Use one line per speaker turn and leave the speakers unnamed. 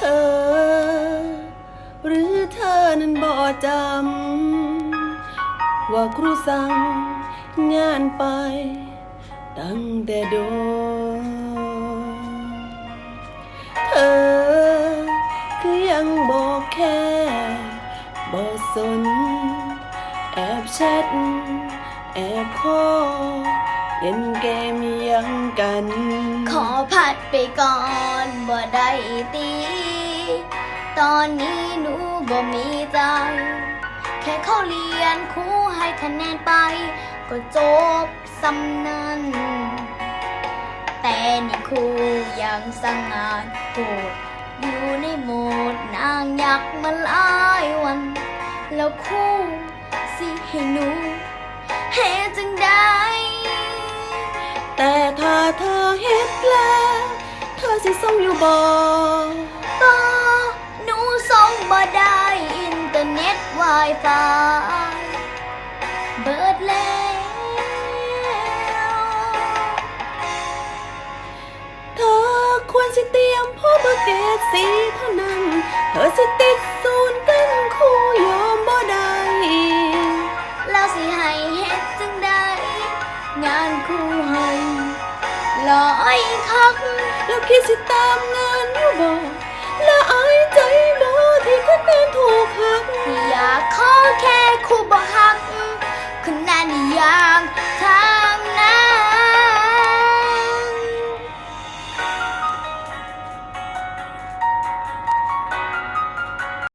ธอ หรือเธอนั้นบ่จำ ว่าครูสั่งงานไป ตั้งแต่โดนเธอคือยังบอกแค่บ่สน แอบแชทแอบข้อเล่นเกมยังกัน
ขอผัดไปก่อน บ่ได้ตี ตอนนี้หนูบ่มีใจ แค่เข้าเรียนครูให้คะแนนไป ก็จบสำนันแต่นี่ครูยังสั่งงานโหดอยู่ในโหมดนางยักษ์มาหลายวัน แล้วครูสิให้หนูเฮจังได้
แต่ถ้าเธอเฮ็ดแล้ว เธอสิส่งอยู่บ่
ก็หนูส่งบ่ได้อินเทอร์เน็ต Wi-Fi เบิดแล้ว
เธอควรสิเตรียมพอเบอร์เกตสีเท่านั้น เธอสิติดศู
ลอยคัก
แล้วคิดสิตามงานอยู่บ่แล้วอาย